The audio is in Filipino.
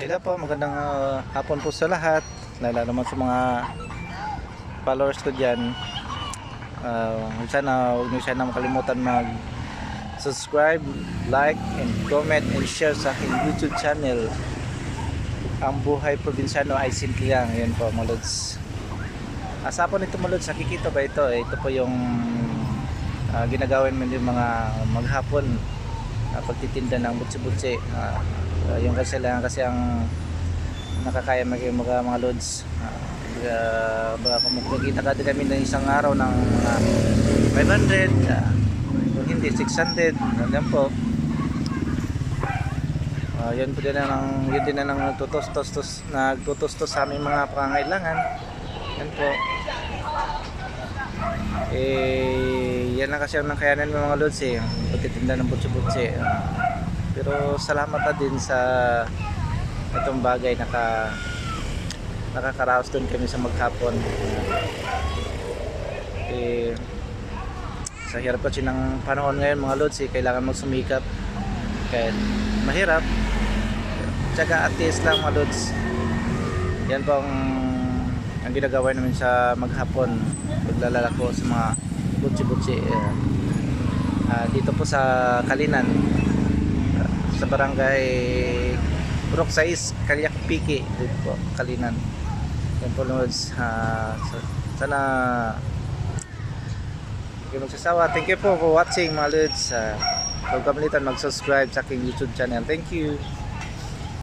Hello po, magandang ah, hapon po sa lahat. Lalo naman sa mga followers ko dyan. Uh, sana huwag niyo sana makalimutan mag subscribe, like, and comment and share sa aking YouTube channel. Ang buhay probinsyano ay simple. Yan po mga lods. Asa po nito mga lods, nakikita ba ito? Eh, Ito po yung ah, ginagawin mo yung mga maghapon uh, pagtitinda ng butsi-butsi. Ah, ah, yung kasi lang kasi ang nakakaya mag mga, mga loads. Uh, baka kung magkikita ka kami ng isang araw ng mga 500, ah, kung hindi 600, ganyan po. Ah, yun po din na ng yun din na ng nagtutustos nagtutustos sa aming mga pangangailangan. Yan po. Eh, yan lang kasi ang nakayanan ng mga lods eh. Pagtitinda ng butsi-butsi. Ah, pero salamat na din sa itong bagay naka nakakaraos doon kami sa maghapon. Eh, sa hirap kasi ng panahon ngayon mga lods eh, kailangan magsumikap. Kahit mahirap. Tsaka at least lang mga lods. Yan po ang, ginagawa namin sa maghapon. Paglalako sa mga butsi-butsi. eh. Ah, dito po sa Kalinan sa barangay Purok 6, Kalyak Piki dito po, Kalinan. Yan po Lods sa- sana hindi magsasawa. Thank you po for watching mga Lods uh, huwag kamalitan mag subscribe sa aking YouTube channel. Thank you